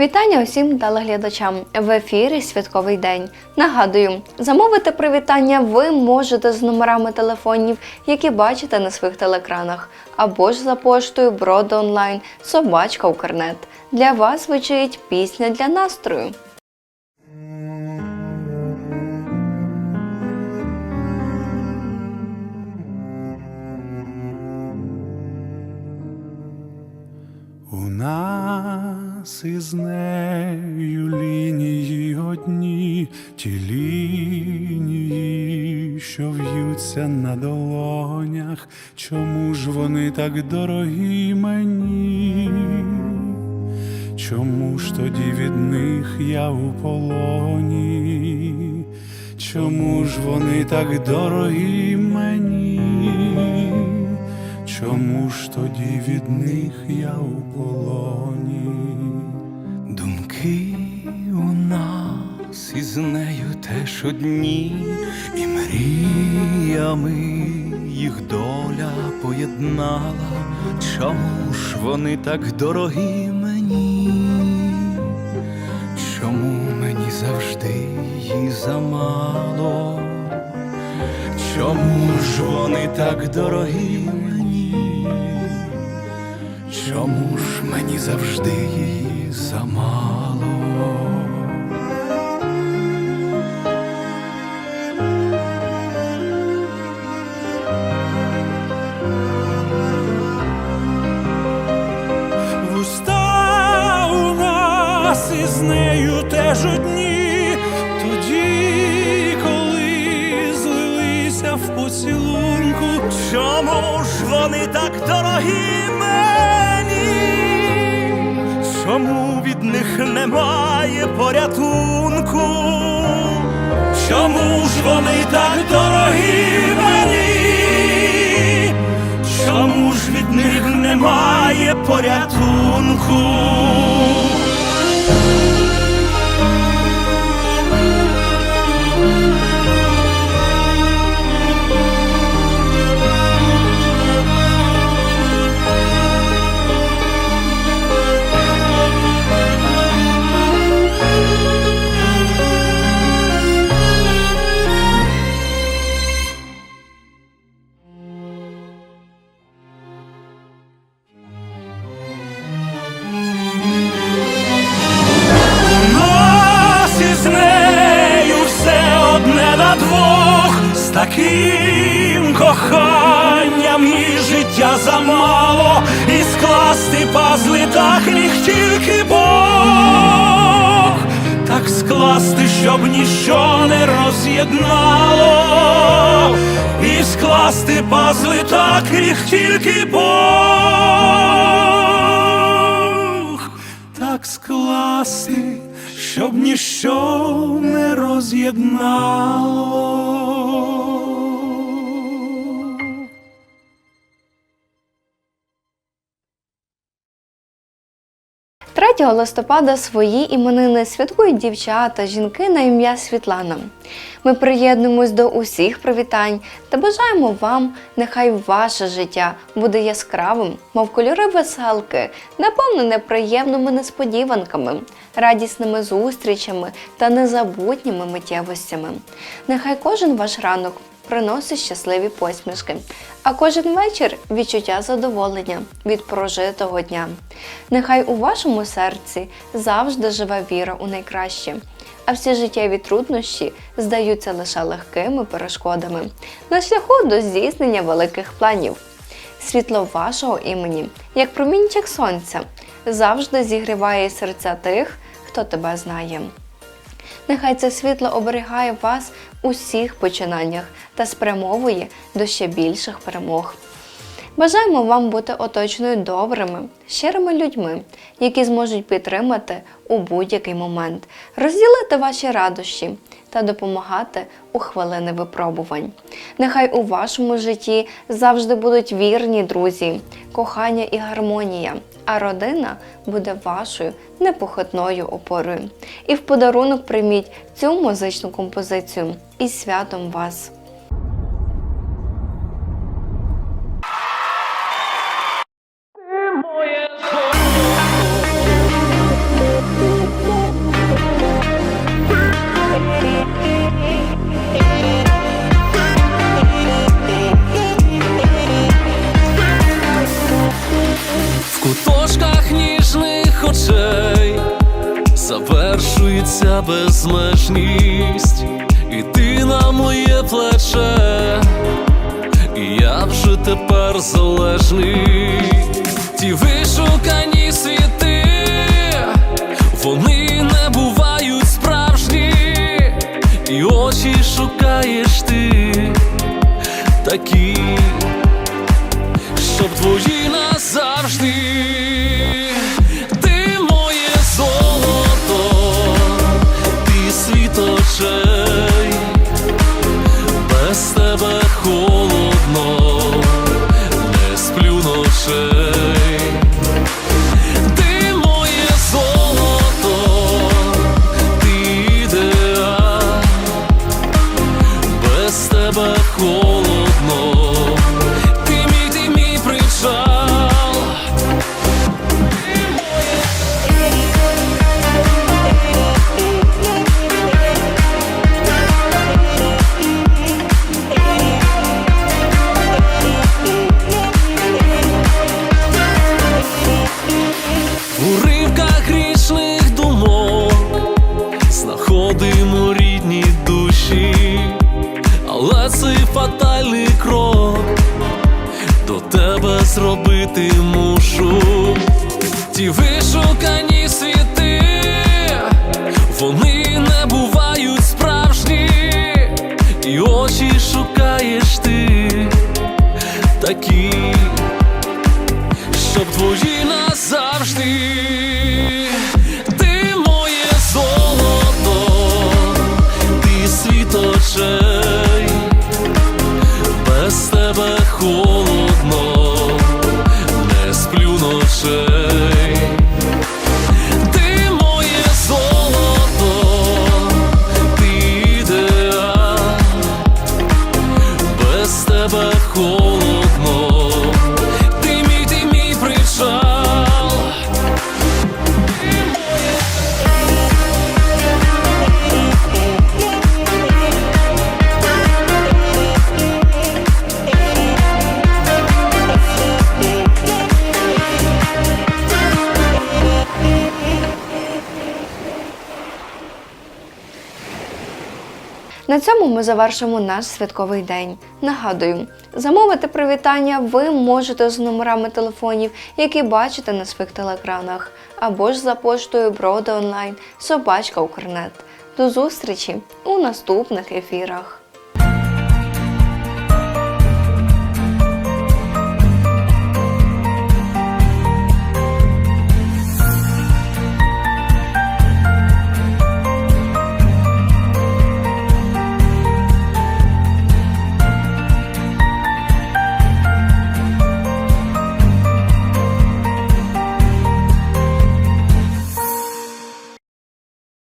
Вітання усім телеглядачам в ефірі Святковий день. Нагадую, замовити привітання ви можете з номерами телефонів, які бачите на своїх телекранах, або ж за поштою Броди онлайн Собачка Укрнет. Для вас звучить пісня для настрою. У нас із нею лінії одні, ті лінії, що в'ються на долонях, чому ж вони так дорогі мені? Чому ж тоді від них я у полоні? Чому ж вони так дорогі мені? Чому ж тоді від них я у полоні? Нею теж одні, і мріями їх доля поєднала. Чому ж вони так дорогі мені? Чому мені завжди її замало? Чому ж вони так дорогі мені? Чому ж мені завжди її замало? Поцілунку, Чому ж вони так дорогі мені? Чому від них немає порятунку? Чому ж вони так дорогі мені? Чому ж від них немає порятунку? Замало, і скласти пазли так міг тільки Бог, так скласти, щоб ніщо не роз'єднало, і скласти пазли так міг тільки Бог. Так скласти, щоб ніщо не роз'єднало. Листопада свої іменини святкують дівчата, жінки на ім'я Світлана. Ми приєднуємось до усіх привітань та бажаємо вам, нехай ваше життя буде яскравим, мов кольори веселки, наповнене приємними несподіванками, радісними зустрічами та незабутніми миттєвостями. Нехай кожен ваш ранок приносить щасливі посмішки, а кожен вечір відчуття задоволення від прожитого дня. Нехай у вашому серці завжди живе віра у найкраще, а всі життєві труднощі здаються лише легкими перешкодами на шляху до здійснення великих планів. Світло вашого імені, як промінчик сонця, завжди зігріває серця тих, хто тебе знає. Нехай це світло оберігає вас у всіх починаннях та спрямовує до ще більших перемог. Бажаємо вам бути оточеною добрими, щирими людьми, які зможуть підтримати у будь-який момент, розділити ваші радощі та допомагати у хвилини випробувань. Нехай у вашому житті завжди будуть вірні друзі, кохання і гармонія, а родина буде вашою непохитною опорою. І в подарунок прийміть цю музичну композицію і святом вас! Завершується безмежність, і ти на моє плече, і я вже тепер залежний. Ті вишукані світи, вони не бувають справжні, і очі шукаєш ти такі, щоб твої назавжди. Душі, але цей фатальний крок до тебе зробити мушу. Ті вишукані світи, вони не бувають справжні, і очі шукаєш ти такі щоб твої назавжди. Тебе холодно, На цьому ми завершимо наш святковий день. Нагадую, замовити привітання ви можете з номерами телефонів, які бачите на своїх телеекранах, або ж за поштою Броди онлайн, собачка Укрнет. До зустрічі у наступних ефірах.